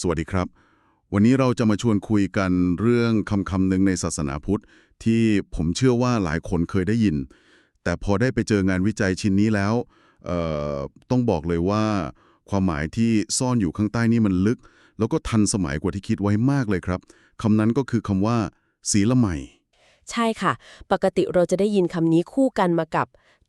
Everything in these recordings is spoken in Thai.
สวัสดีครับ วันนี้เราจะมาชวนคุยกันเรื่องคำคำหนึ่งในศาสนาพุทธ ที่ผมเชื่อว่าหลายคนเคยได้ยิน แต่พอได้ไปเจองานวิจัยชิ้นนี้แล้วเอ่อต้องบอกเลยว่า ความหมายที่ซ่อนอยู่ข้างใต้นี่มันลึก แล้วก็ทันสมัยกว่าที่คิดไว้มากเลยครับคำนั้นก็คือคำว่า ศีลใหม่ ใช่ค่ะ ปกติเราจะได้ยินคำนี้คู่กันมากับ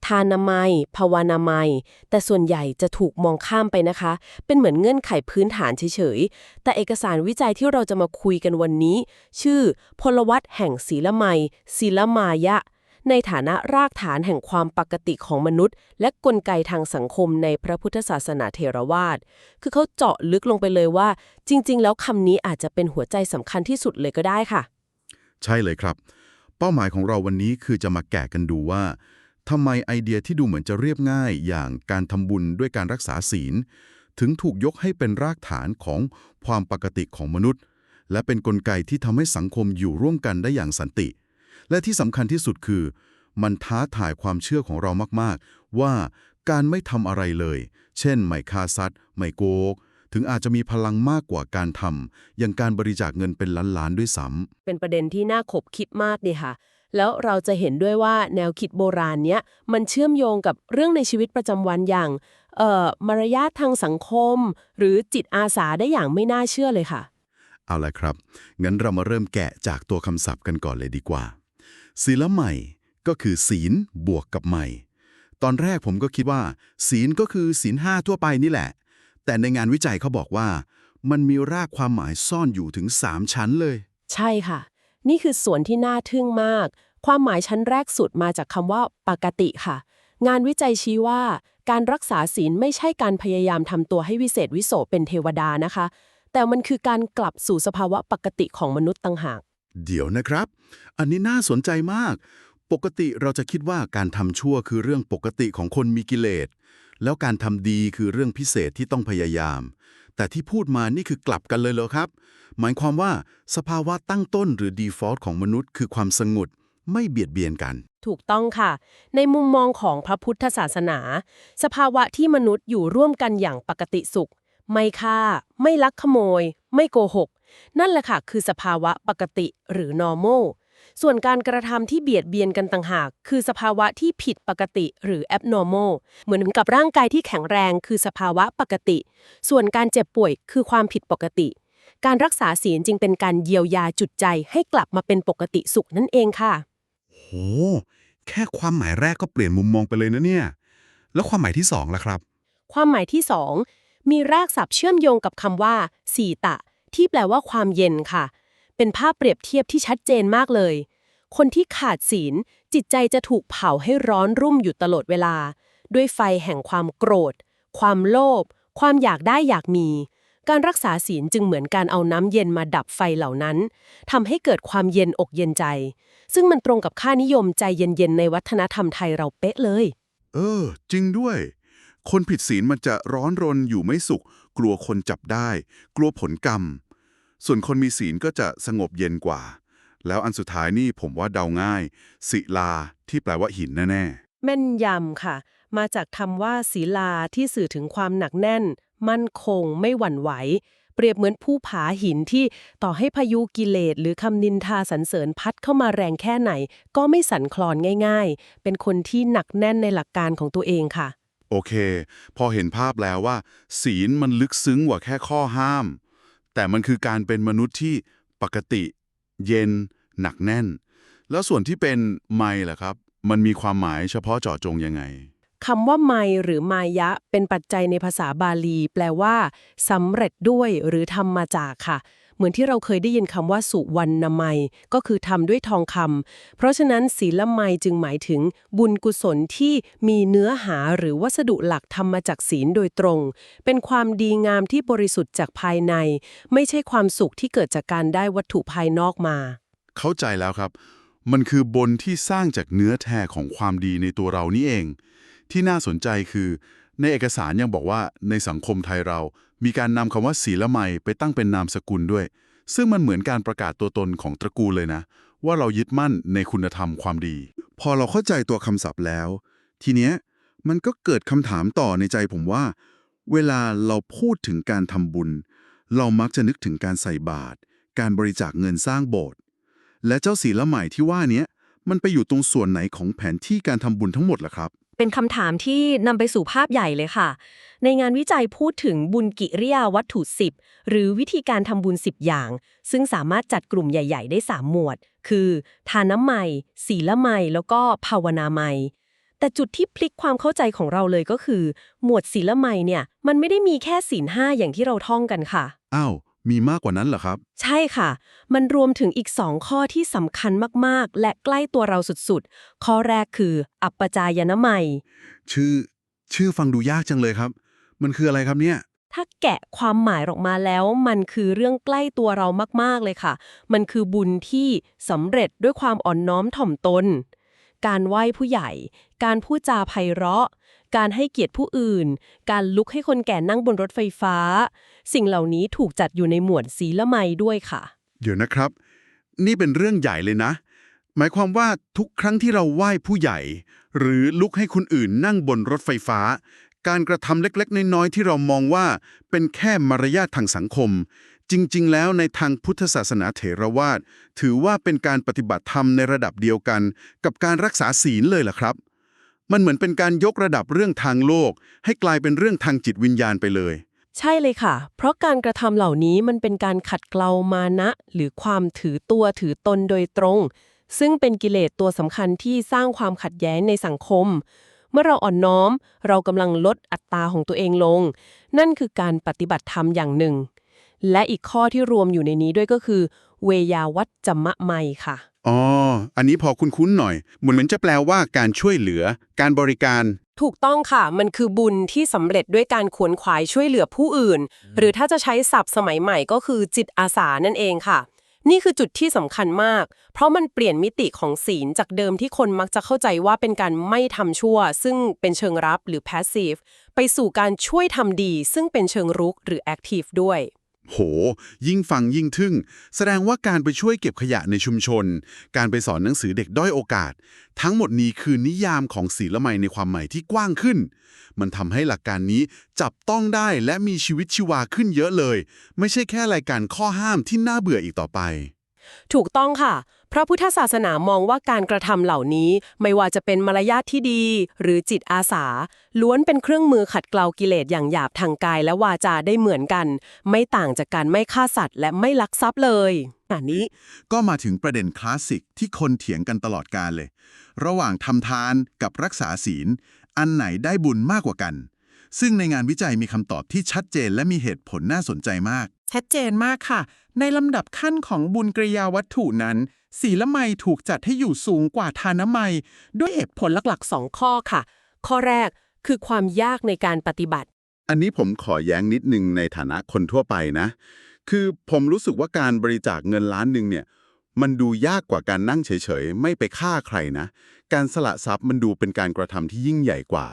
ทานามัย ภาวนามัย แต่ส่วนใหญ่จะถูกมองข้ามไปนะคะ เป็นเหมือนเงื่อนไขพื้นฐานเฉยๆ แต่เอกสารวิจัยที่เราจะมาคุยกันวันนี้ ชื่อ พลวัตแห่งศีลไมยศีลมายะ ในฐานะรากฐานแห่งความปกติของมนุษย์ และกลไกทางสังคมในพระพุทธศาสนาเทรวาสคือเขาเจาะลึกลงไปเลยว่า จริง ๆ แล้วคำนี้อาจจะเป็นหัวใจสำคัญที่สุดเลยก็ได้ค่ะ ใช่เลยครับ เป้าหมายของเราวันนี้คือจะมาแกะกันดูว่า ทำไมไอเดียที่ดูเหมือนจะเรียบง่าย อย่างการทำบุญด้วยการรักษาศีล ถึงถูกยกให้เป็นรากฐานของความปกติของมนุษย์ และเป็นกลไกที่ทำให้สังคมอยู่ร่วมกันได้อย่างสันติ และที่สำคัญที่สุดคือ มันท้าทายความเชื่อของเรามากๆ ว่าการไม่ทำอะไรเลย เช่น ไม่ฆ่าสัตว์ ไม่โกหกถึงอาจจะมีพลังมากกว่าการทำอย่างการบริจาคเงินเป็นล้านๆด้วยซ้ำเป็นประเด็นที่น่าขบคิดมากดีค่ะ แล้วเราจะเห็นด้วยว่าแนวคิดโบราณเนี้ยมันเชื่อมโยงกับเรื่องในชีวิตประจำวันอย่างเอ่อมารยาททางสังคม หรือจิตอาสาได้อย่างไม่น่าเชื่อเลยค่ะ เอาละครับ งั้นเรามาเริ่มแกะจากตัวคำศัพท์กันก่อนเลยดีกว่า ศีลใหม่ก็คือศีลบวกกับใหม่ ตอนแรกผมก็คิดว่า ศีลก็คือศีลห้าทั่วไปนี่แหละ แต่ในงานวิจัยเขาบอกว่า มันมีรากความหมายซ่อนอยู่ถึง 3 ชั้นเลย ใช่ค่ะ นี่คือส่วนที่น่าทึ่งมาก ความหมายชั้นแรกสุดมาจากคำว่า ปกติค่ะ งานวิจัยชี้ว่า การรักษาศีลไม่ใช่การพยายามทำตัวให้วิเศษวิโสเป็นเทวดานะคะ แต่มันคือการกลับสู่สภาวะปกติของมนุษย์ต่างหาก เดี๋ยวนะครับ อันนี้น่าสนใจมาก ปกติเราจะคิดว่าการทำชั่วคือเรื่องปกติของคนมีกิเลสแล้วการทำดีคือเรื่องพิเศษที่ต้องพยายาม แต่ที่พูดมานี่คือกลับกันเลยเหรอครับ หมายความว่าสภาวะตั้งต้นหรือ default ของมนุษย์ คือความสงบไม่เบียดเบียนกัน ถูกต้องค่ะ ในมุมมองของพระพุทธศาสนา สภาวะที่มนุษย์อยู่ร่วมกันอย่างปกติสุข ไม่ฆ่า ไม่ลักขโมย ไม่โกหก นั่นแหละค่ะ คือสภาวะปกติหรือ normal ส่วนการกระทำที่เบียดเบียนกันต่างหาก คือสภาวะที่ผิดปกติหรือ abnormal เหมือนกับร่างกายที่แข็งแรง คือสภาวะปกติ ส่วนการเจ็บป่วยคือความผิดปกติ การรักษาศีลจึงเป็นการเยียวยาจุดใจให้กลับมาเป็นปกติสุขนั่นเองค่ะโหแค่ความหมายแรกก็เปลี่ยนมุมมองไปเลยนะเนี่ย แล้วความหมายที่สองล่ะครับ ความหมายที่สองมีรากศัพท์เชื่อมโยงกับคำว่าสีตะ ที่แปลว่าความเย็นค่ะ เป็นภาพเปรียบเทียบที่ชัดเจนมากเลย คนที่ขาดศีล จิตใจจะถูกเผาให้ร้อนรุ่มอยู่ตลอดเวลา ด้วยไฟแห่งความโกรธ ความโลภ ความอยากได้อยากมี การรักษาศีลจึงเหมือนการเอาน้ำเย็นมาดับไฟเหล่านั้นทำให้เกิดความเย็นอกเย็นใจ ซึ่งมันตรงกับค่านิยมใจเย็นๆในวัฒนธรรมไทยเราเป๊ะเลย เออ จริงด้วย คนผิดศีลมันจะร้อนรนอยู่ไม่สุข กลัวคนจับได้ กลัวผลกรรม ส่วนคนมีศีลก็จะสงบเย็นกว่า แล้วอันสุดท้ายนี่ผมว่าเดาง่าย ศิลาที่แปลว่าหินแน่แม่นยำค่ะ มาจากคำว่าศีลาที่สื่อถึงความหนักแน่น มั่นคง ไม่หวั่นไหว เปรียบเหมือนผู้ผาหินที่ต่อให้พายุกิเลสหรือคำนินทาสรรเสริญพัดเข้ามาแรงแค่ไหน ก็ไม่สั่นคลอนง่าย ๆ เป็นคนที่หนักแน่นในหลักการของตัวเองค่ะๆโอเค พอเห็นภาพแล้วว่า ศีลมันลึกซึ้งกว่าแค่ข้อห้าม แต่มันคือการเป็นมนุษย์ที่ปกติ เย็น หนักแน่น แล้วส่วนที่เป็นไม่ล่ะครับ มันมีความหมายเฉพาะเจาะจงยังไงคำว่าไมหรือมายะ เป็นปัจจัยในภาษาบาลี แปลว่าสำเร็จด้วยหรือทำมาจากค่ะ เหมือนที่เราเคยได้ยินคำว่าสุวรรณไมก็คือทำด้วยทองคำเพราะฉะนั้นศีลไมจึงหมายถึงบุญกุศลที่มีเนื้อหาหรือวัสดุหลักทำมาจากศีลโดยตรง เป็นความดีงามที่บริสุทธิ์จากภายใน ไม่ใช่ความสุขที่เกิดจากการได้วัตถุภายนอกมา เข้าใจแล้วครับ มันคือบนที่สร้างจากเนื้อแท้ของความดีในตัวเรานี่เอง ที่น่าสนใจคือ ในเอกสารยังบอกว่าในสังคมไทยเรา มีการนำคำว่าศีลไมไปตั้งเป็นนามสกุลด้วย ซึ่งมันเหมือนการประกาศตัวตนของตระกูลเลยนะ ว่าเรายึดมั่นในคุณธรรมความดี พอเราเข้าใจตัวคำศัพท์แล้ว ทีเนี้ยมันก็เกิดคำถามต่อในใจผมว่า เวลาเราพูดถึงการทำบุญ เรามักจะนึกถึงการใส่บาตรการบริจาคเงินสร้างโบสถ์และเจ้าศีลใหม่ที่ว่าเนี้ยมันไปอยู่ตรงส่วนไหนของแผนที่การทำบุญทั้งหมดล่ะครับ เป็นคำถามที่นำไปสู่ภาพใหญ่เลยค่ะ ในงานวิจัยพูดถึงบุญกิริยาวัตถุ 10 หรือวิธีการทำบุญ 10 อย่าง ซึ่งสามารถจัดกลุ่มใหญ่ ๆ ได้ 3 หมวด คือทานน้ำใหม่ศีลใหม่แล้วก็ภาวนาใหม่แต่จุดที่พลิกความเข้าใจของเราเลยก็คือ หมวดศีลใหม่เนี่ย มันไม่ได้มีแค่ศีลห้าอย่างที่เราท่องกันค่ะ อ้าว มีมากกว่านั้นเหรอครับ ใช่ค่ะ มันรวมถึงอีกสองข้อที่สำคัญมากๆ และใกล้ตัวเราสุดๆ ข้อแรกคือ อัปปจายนะใหม่ชื่อ ชื่อฟังดูยากจังเลยครับ มันคืออะไรครับเนี่ย ถ้าแกะความหมายออกมาแล้ว มันคือเรื่องใกล้ตัวเรามากๆเลยค่ะ มันคือบุญที่สำเร็จด้วยความอ่อนน้อมถ่อมตน การไหว้ผู้ใหญ่ การพูดจาไพเราะ การให้เกียรติผู้อื่น การลุกให้คนแก่นั่งบนรถไฟฟ้า สิ่งเหล่านี้ถูกจัดอยู่ในหมวดศีลไมด้วยค่ะ เดี๋ยวนะครับ นี่เป็นเรื่องใหญ่เลยนะ หมายความว่าทุกครั้งที่เราไหว้ผู้ใหญ่ หรือลุกให้คนอื่นนั่งบนรถไฟฟ้า การกระทำเล็กๆ น้อยๆที่เรามองว่าเป็นแค่มารยาททางสังคม จริง ๆ แล้วในทางพุทธศาสนาเถรวาทถือว่าเป็นการปฏิบัติธรรมในระดับเดียวกัน กับการรักษาศีลเลยล่ะครับมันเหมือนเป็นการยกระดับเรื่องทางโลก ให้กลายเป็นเรื่องทางจิตวิญญาณไปเลย ใช่เลยค่ะ เพราะการกระทำเหล่านี้มันเป็นการขัดเกลามานะ หรือความถือตัวถือตนโดยตรง ซึ่งเป็นกิเลสตัวสำคัญที่สร้างความขัดแย้งในสังคม เมื่อเราอ่อนน้อม เรากำลังลดอัตราของตัวเองลง นั่นคือการปฏิบัติธรรมอย่างหนึ่ง และอีกข้อที่รวมอยู่ในนี้ด้วยก็คือ เวยาวัจจมะไมค่ะ อ๋อ อันนี้พอคุ้นๆหน่อย เหมือนมันจะแปลว่าการช่วยเหลือ การบริการ ถูกต้องค่ะ มันคือบุญที่สำเร็จด้วยการขวนขวายช่วยเหลือผู้อื่น หรือถ้าจะใช้ศัพท์สมัยใหม่ก็คือจิตอาสานั่นเองค่ะ นี่คือจุดที่สำคัญมาก เพราะมันเปลี่ยนมิติของศีลจากเดิมที่คนมักจะเข้าใจว่าเป็นการไม่ทำชั่ว ซึ่งเป็นเชิงรับหรือ passive ไปสู่การช่วยทำดี ซึ่งเป็นเชิงรุกหรือ active ด้วย โห ยิ่งฟังยิ่งทึ่ง แสดงว่าการไปช่วยเก็บขยะในชุมชน การไปสอนหนังสือเด็กด้อยโอกาส ทั้งหมดนี้คือนิยามของศีลไมในความหมายที่กว้างขึ้น มันทำให้หลักการนี้จับต้องได้และมีชีวิตชีวาขึ้นเยอะเลย ไม่ใช่แค่รายการข้อห้ามที่น่าเบื่ออีกต่อไป ถูกต้องค่ะ พระพุทธศาสนามองว่าการกระทำเหล่านี้ไม่ว่าจะเป็นมารยาทที่ดี หรือจิตอาสา ล้วนเป็นเครื่องมือขัดเกลากิเลสอย่างหยาบทางกายและวาจาได้เหมือนกัน ไม่ต่างจากการไม่ฆ่าสัตว์ และไม่ลักทรัพย์เลยอันนี้ก็มาถึงประเด็นคลาสสิกที่คนเถียงกันตลอดการเลย ระหว่างทำทานกับรักษาศีล อันไหนได้บุญมากกว่ากัน ซึ่งในงานวิจัยมีคำตอบที่ชัดเจนและมีเหตุผลน่าสนใจมาก ชัดเจนมากค่ะ ในลำดับขั้นของบุญกริยาวัตถุนั้น ศีลไมยถูกจัดให้อยู่สูงกว่าทานไมยด้วยเหตุผลหลักๆสองข้อค่ะ ข้อแรกคือความยากในการปฏิบัติ อันนี้ผมขอแย้งนิดนึงในฐานะคนทั่วไปนะ คือผมรู้สึกว่าการบริจาคเงินล้านหนึ่งเนี่ยมันดูยากกว่าการนั่งเฉยๆ ไม่ไปฆ่าใครนะ การสละทรัพย์มันดูเป็นการกระทำที่ยิ่งใหญ่กว่า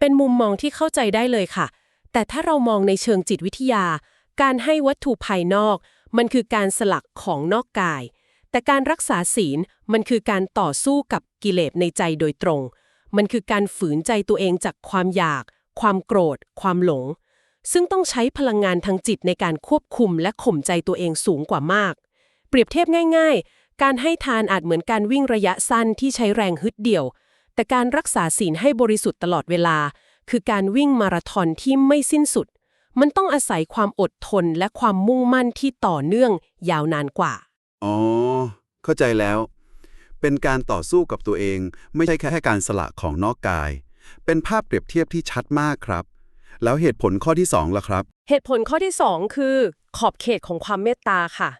เป็นมุมมองที่เข้าใจได้เลยค่ะ แต่ถ้าเรามองในเชิงจิตวิทยา การให้วัตถุภายนอก มันคือการสลักของนอกกาย แต่การรักษาศีลมันคือการต่อสู้กับกิเลสในใจโดยตรง มันคือการฝืนใจตัวเองจากความอยาก ความโกรธ ความหลง ซึ่งต้องใช้พลังงานทางจิตในการควบคุมและข่มใจตัวเองสูงกว่ามาก เปรียบเทียบง่าย ๆ การให้ทานอาจเหมือนการวิ่งระยะสั้นที่ใช้แรงฮึดเดี่ยว แต่การรักษาศีลให้บริสุทธิ์ตลอดเวลา คือการวิ่งมาราธอนที่ไม่สิ้นสุด มันต้องอาศัยความอดทนและความมุ่งมั่นที่ต่อเนื่องยาวนานกว่า อ๋อ เข้าใจแล้ว เป็นการต่อสู้กับตัวเอง ไม่ใช่แค่การสละของนอกกาย เป็นภาพเปรียบเทียบที่ชัดมากครับ แล้วเหตุผลข้อที่2ล่ะครับ เหตุผลข้อที่ 2 คือ ขอบเขตของความเมตตาค่ะ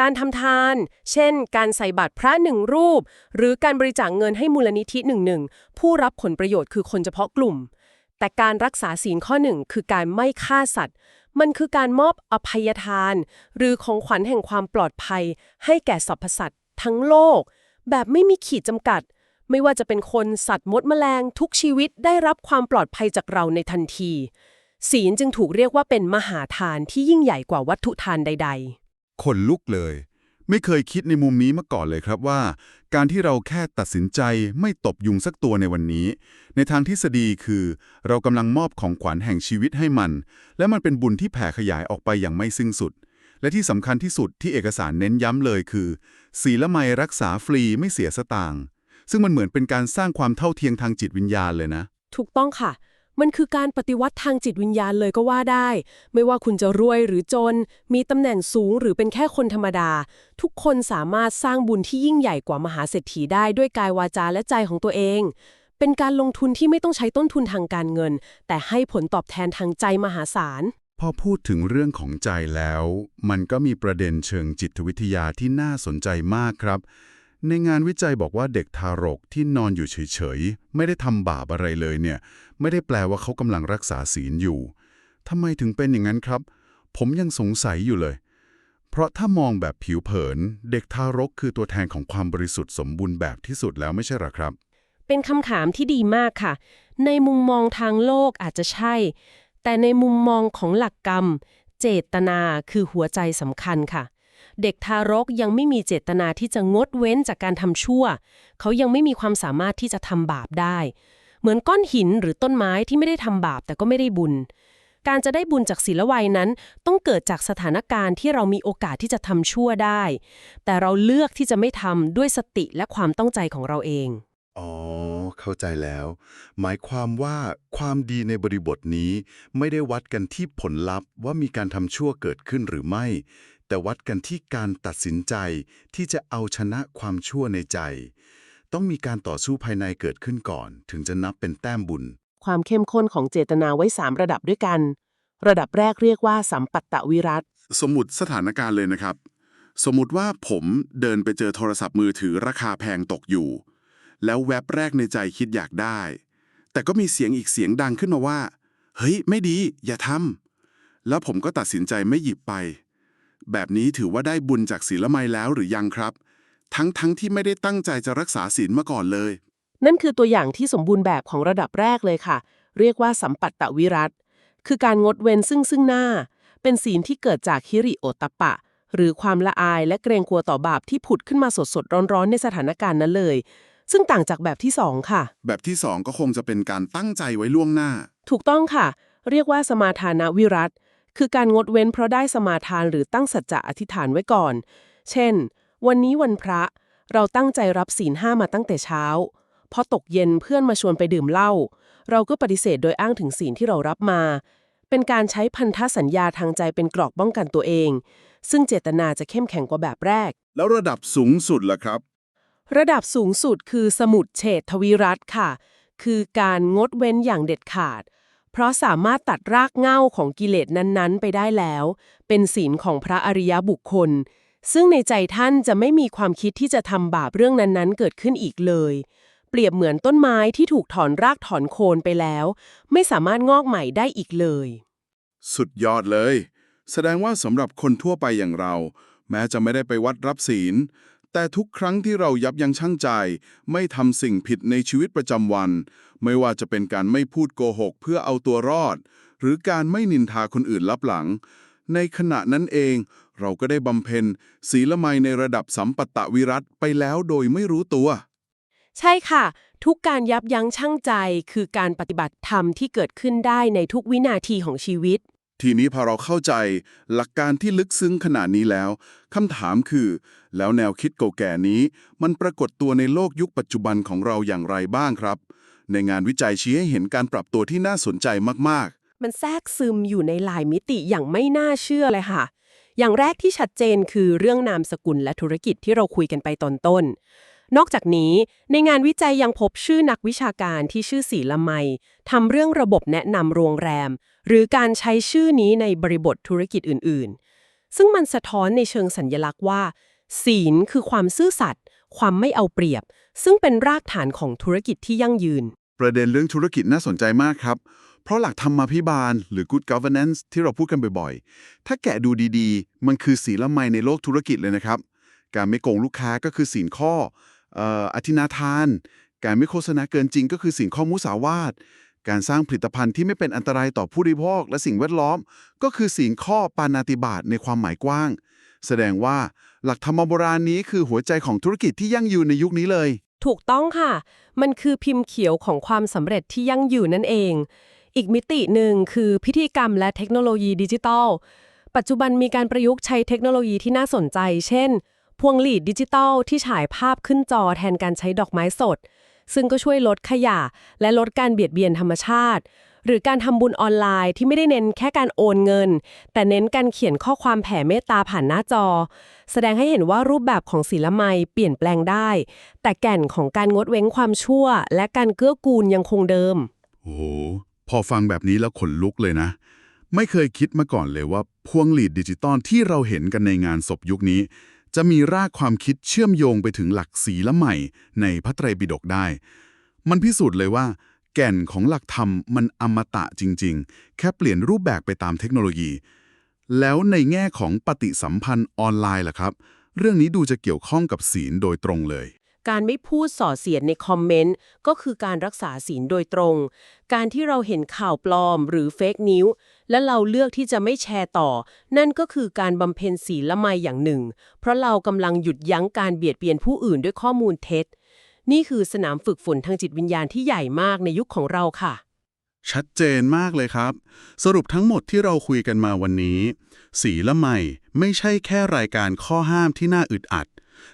การทำทาน เช่น การใส่บาตรพระหนึ่งรูป หรือการบริจาคเงินให้มูลนิธิหนึ่งหนึ่งผู้รับผลประโยชน์คือคนเฉพาะกลุ่ม แต่การรักษาศีลข้อหนึ่งคือการไม่ฆ่าสัตว์ มันคือการมอบอภัยทาน หรือของขวัญแห่งความปลอดภัย ให้แก่สรรพสัตว์ทั้งโลก แบบไม่มีขีดจำกัด ไม่ว่าจะเป็นคนสัตว์มดแมลงทุกชีวิตได้รับความปลอดภัยจากเราในทันที ศีลจึงถูกเรียกว่าเป็นมหาทานที่ยิ่งใหญ่กว่าวัตถุทานใด ๆ คนลุกเลย ไม่เคยคิดในมุมนี้มาก่อนเลยครับว่า การที่เราแค่ตัดสินใจไม่ตบยุงสักตัวในวันนี้ ในทางทฤษฎีคือ เรากำลังมอบของขวัญแห่งชีวิตให้มัน และมันเป็นบุญที่แผ่ขยายออกไปอย่างไม่สิ้นสุด และที่สำคัญที่สุดที่เอกสารเน้นย้ำเลยคือ ศีลไมรักษาฟรีไม่เสียสตางค์ซึ่งมันเหมือนเป็นการสร้างความเท่าเทียมทางจิตวิญญาณเลยนะ ถูกต้องค่ะ มันคือการปฏิวัติทางจิตวิญญาณเลยก็ว่าได้ ไม่ว่าคุณจะรวยหรือจน มีตำแหน่งสูงหรือเป็นแค่คนธรรมดา ทุกคนสามารถสร้างบุญที่ยิ่งใหญ่กว่ามหาเศรษฐีได้ด้วยกายวาจาและใจของตัวเอง เป็นการลงทุนที่ไม่ต้องใช้ต้นทุนทางการเงิน แต่ให้ผลตอบแทนทางใจมหาศาล พอพูดถึงเรื่องของใจแล้ว มันก็มีประเด็นเชิงจิตวิทยาที่น่าสนใจมากครับ ในงานวิจัยบอกว่าเด็กทารกที่นอนอยู่เฉยๆ ไม่ได้ทำบาปอะไรเลยเนี่ย ไม่ได้แปลว่าเขากำลังรักษาศีลอยู่ทำไมถึงเป็นอย่างนั้นครับ ผมยังสงสัยอยู่เลย เพราะถ้ามองแบบผิวเผิน เด็กทารกคือตัวแทนของความบริสุทธิ์สมบูรณ์แบบที่สุดแล้วไม่ใช่หรอครับ เป็นคำถามที่ดีมากค่ะ ในมุมมองทางโลกอาจจะใช่ แต่ในมุมมองของหลักกรรม เจตนาคือหัวใจสำคัญค่ะ เด็กทารกยังไม่มีเจตนาที่จะงดเว้นจากการทำชั่ว เขายังไม่มีความสามารถที่จะทำบาปได้ เหมือนก้อนหินหรือต้นไม้ที่ไม่ได้ทำบาปแต่ก็ไม่ได้บุญ การจะได้บุญจากศีลวัยนั้น ต้องเกิดจากสถานการณ์ที่เรามีโอกาสที่จะทำชั่วได้ แต่เราเลือกที่จะไม่ทำด้วยสติและความต้องใจของเราเองอ๋อ เข้าใจแล้ว หมายความว่าความดีในบริบทนี้ไม่ได้วัดกันที่ผลลัพธ์ว่ามีการทำชั่วเกิดขึ้นหรือไม่ แต่วัดกันที่การตัดสินใจที่จะเอาชนะความชั่วในใจ ต้องมีการต่อสู้ภายในเกิดขึ้นก่อน ถึงจะนับเป็นแต้มบุญ ความเข้มข้นของเจตนาไว้ 3 ระดับด้วยกัน ระดับแรกเรียกว่าสัมปัตตวิรัตสมมติสถานการณ์เลยนะครับ สมมติว่าผมเดินไปเจอโทรศัพท์มือถือราคาแพงตกอยู่ แล้วแว็บแรกในใจคิดอยากได้ แต่ก็มีเสียงอีกเสียงดังขึ้นมาว่า เฮ้ย ไม่ดี อย่าทำแล้วผมก็ตัดสินใจไม่หยิบไป แบบนี้ถือว่าได้บุญจากศีลไมยแล้วหรือยังครับ ทั้งทั้งที่ไม่ได้ตั้งใจจะรักษาศีลมาก่อนเลย นั่นคือตัวอย่างที่สมบูรณ์แบบของระดับแรกเลยค่ะ เรียกว่าสัมปัตตวิรัตคือการงดเว้นซึ่งซึ่งหน้า เป็นศีลที่เกิดจากฮิริโอตตัปปะ หรือความละอายและเกรงกลัวต่อบาปที่ผุดขึ้นมาสดสดๆร้อนๆ ในสถานการณ์นั้นเลย ซึ่งต่างจากแบบที่สองค่ะ แบบที่สองก็คงจะเป็นการตั้งใจไว้ล่วงหน้า ถูกต้องค่ะ เรียกว่าสมาทานวิรัต คือการงดเว้นเพราะได้สมาทานหรือตั้งสัจจะอธิษฐานไว้ก่อน เช่น วันนี้วันพระ เราตั้งใจรับศีลห้ามาตั้งแต่เช้า พอตกเย็นเพื่อนมาชวนไปดื่มเหล้า เราก็ปฏิเสธโดยอ้างถึงศีลที่เรารับมา เป็นการใช้พันธสัญญาทางใจเป็นกรอกป้องกันตัวเอง ซึ่งเจตนาจะเข้มแข็งกว่าแบบแรก แล้วระดับสูงสุดล่ะครับ ระดับสูงสุดคือสมุดเฉดทวิรัตค่ะ คือการงดเว้นอย่างเด็ดขาด เพราะสามารถตัดรากเหง้าของกิเลสนั้นๆ ไปได้แล้ว เป็นศีลของพระอริยบุคคล ซึ่งในใจท่านจะไม่มีความคิดที่จะทำบาปเรื่องนั้นๆ เกิดขึ้นอีกเลย เปรียบเหมือนต้นไม้ที่ถูกถอนรากถอนโคนไปแล้ว ไม่สามารถงอกใหม่ได้อีกเลย สุดยอดเลย แสดงว่าสำหรับคนทั่วไปอย่างเรา แม้จะไม่ได้ไปวัดรับศีล แต่ทุกครั้งที่เรายับยั้งชั่งใจ ไม่ทำสิ่งผิดในชีวิตประจำวัน ไม่ว่าจะเป็นการไม่พูดโกหกเพื่อเอาตัวรอด หรือการไม่นินทาคนอื่นลับหลัง ในขณะนั้นเอง เราก็ได้บำเพ็ญศีลไมในระดับสัมปัตตวิรัตไปแล้วโดยไม่รู้ตัว ใช่ค่ะ ทุกการยับยั้งชั่งใจคือการปฏิบัติธรรมที่เกิดขึ้นได้ในทุกวินาทีของชีวิต ทีนี้พอเราเข้าใจหลักการที่ลึกซึ้งขนาดนี้แล้วคำถามคือ แล้วแนวคิดเก่าแก่นี้ มันปรากฏตัวในโลกยุคปัจจุบันของเราอย่างไรบ้างครับ ในงานวิจัยชี้ให้เห็นการปรับตัวที่น่าสนใจมากๆ มันแทรกซึมอยู่ในหลายมิติอย่างไม่น่าเชื่อเลยค่ะ อย่างแรกที่ชัดเจนคือเรื่องนามสกุลและธุรกิจที่เราคุยกันไปตอนต้นนอกจากนี้ในงานวิจัยยังพบชื่อนักวิชาการที่ชื่อสีละไมทำเรื่องระบบแนะนำโรงแรม หรือการใช้ชื่อนี้ในบริบทธุรกิจอื่นๆ ซึ่งมันสะท้อนในเชิงสัญญลักษณ์ว่า ศีลคือความซื่อสัตย์ความไม่เอาเปรียบ ซึ่งเป็นรากฐานของธุรกิจที่ยั่งยืน ประเด็นเรื่องธุรกิจน่าสนใจมากครับ เพราะหลักธรรมาภิบาล หรือ good governance ที่เราพูดกันบ่อยๆ ถ้าแกะดูดีๆ มันคือศีลไมในโลกธุรกิจเลยนะครับ การไม่โกงลูกค้าก็คือศีลข้ออออธินาทาน การไม่โฆษณาเกินจริงก็คือศีลข้อมุสาวาท การสร้างผลิตภัณฑ์ที่ไม่เป็นอันตรายต่อผู้บริโภคและสิ่งแวดล้อม ก็คือศีลข้อปานาติบาตในความหมายกว้าง แสดงว่าหลักธรรมโบราณนี้คือหัวใจของธุรกิจที่ยั่งยืนในยุคนี้เลย ถูกต้องค่ะ มันคือพิมพ์เขียวของความสำเร็จที่ยั่งยืนนั่นเอง อีกมิติหนึ่งคือพิธีกรรมและเทคโนโลยีดิจิทัล ปัจจุบันมีการประยุกต์ใช้เทคโนโลยีที่น่าสนใจ เช่น พวงหลีดดิจิทัลที่ฉายภาพขึ้นจอแทนการใช้ดอกไม้สด ซึ่งก็ช่วยลดขยะ และลดการเบียดเบียนธรรมชาติ หรือการทำบุญออนไลน์ที่ไม่ได้เน้นแค่การโอนเงิน แต่เน้นการเขียนข้อความแผ่เมตตาผ่านหน้าจอ แสดงให้เห็นว่ารูปแบบของศีลไมเปลี่ยนแปลงได้ แต่แก่นของการงดเว้นความชั่ว และการเกื้อกูลยังคงเดิม โอ้พอฟังแบบนี้แล้วขนลุกเลยนะ ไม่เคยคิดมาก่อนเลยว่าพวงหลีดดิจิตอลที่เราเห็นกันในงานศพยุคนี้ จะมีรากความคิดเชื่อมโยงไปถึงหลักศีละใหม่ในพระไตรปิฎกได้ มันพิสูจน์เลยว่า แก่นของหลักธรรมมันอมตะจริง ๆ แค่เปลี่ยนรูปแบบไปตามเทคโนโลยี แล้วในแง่ของปฏิสัมพันธ์ออนไลน์ล่ะครับ เรื่องนี้ดูจะเกี่ยวข้องกับศีลโดยตรงเลยการไม่พูดส่อเสียดในคอมเมนต์ก็คือการรักษาศีลโดยตรง การที่เราเห็นข่าวปลอมหรือเฟกนิว และเราเลือกที่จะไม่แชร์ต่อ นั่นก็คือการบำเพ็ญศีลละไมอย่างหนึ่ง เพราะเรากำลังหยุดยั้งการเบียดเบียนผู้อื่นด้วยข้อมูลเท็จ นี่คือสนามฝึกฝนทางจิตวิญญาณที่ใหญ่มากในยุคของเราค่ะ ชัดเจนมากเลยครับ สรุปทั้งหมดที่เราคุยกันมาวันนี้สีละใหม่ไม่ใช่แค่รายการข้อห้ามที่น่าอึดอัด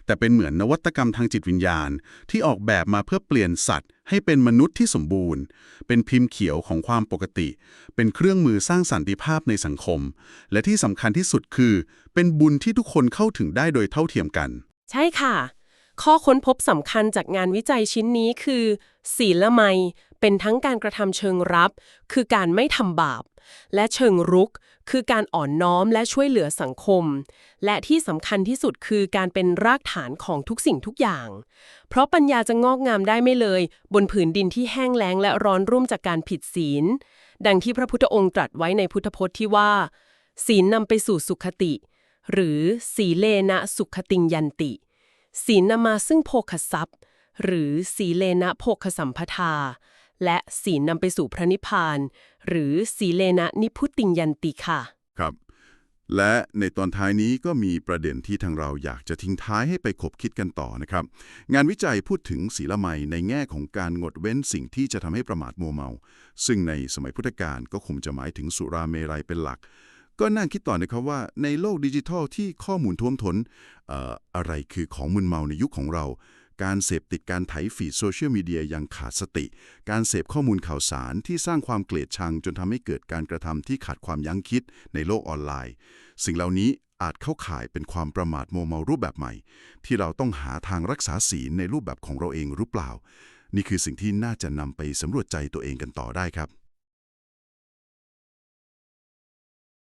แต่เป็นเหมือนนวัตกรรมทางจิตวิญญาณ ที่ออกแบบมาเพื่อเปลี่ยนสัตว์ ให้เป็นมนุษย์ที่สมบูรณ์ เป็นพิมพ์เขียวของความปกติ เป็นเครื่องมือสร้างสันติภาพในสังคม และที่สำคัญที่สุดคือ เป็นบุญที่ทุกคนเข้าถึงได้โดยเท่าเทียมกัน ใช่ค่ะ ข้อค้นพบสำคัญจากงานวิจัยชิ้นนี้คือ ศีลละไม เป็นทั้งการกระทำเชิงรับ คือการไม่ทำบาป และเชิงรุก คือการอ่อนน้อมและช่วยเหลือสังคม และที่สำคัญที่สุดคือการเป็นรากฐานของทุกสิ่งทุกอย่าง เพราะปัญญาจะงอกงามได้ไม่เลย บนผืนดินที่แห้งแล้งและร้อนรุ่มจากการผิดศีล ดังที่พระพุทธองค์ตรัสไว้ในพุทธพจน์ที่ว่า ศีลนำไปสู่สุขติ หรือสีเลนะสุขติงยันติ ศีลนำมาซึ่งโภคทรัพย์หรือสีเลนะโภคสัมปทา และศีลนำไปสู่พระนิพพาน หรือสีเลนะนิพุติงยันติค่ะ ครับ และในตอนท้ายนี้ก็มีประเด็นที่ทางเราอยากจะทิ้งท้ายให้ไปคบคิดกันต่อนะครับ งานวิจัยพูดถึงศีลไมในแง่ของการงดเว้นสิ่งที่จะทำให้ประมาทมัวเมา ซึ่งในสมัยพุทธกาลก็คงจะหมายถึงสุราเมรัยเป็นหลักก็น่าคิดต่อนะครับว่าในโลกดิจิทัลที่ข้อมูลท่วมท้นอออะไรคือของมึนเมาในยุคของเรา การเสพติดการไถฟีดโซเชียลมีเดียอย่างขาดสติ การเสพข้อมูลข่าวสารที่สร้างความเกลียดชังจนทำให้เกิดการกระทำที่ขาดความยั้งคิดในโลกออนไลน์ สิ่งเหล่านี้อาจเข้าข่ายเป็นความประมาทโมเมารูปแบบใหม่ ที่เราต้องหาทางรักษาศีลในรูปแบบของเราเองหรือเปล่า นี่คือสิ่งที่น่าจะนำไปสำรวจใจตัวเองกันต่อได้ครับ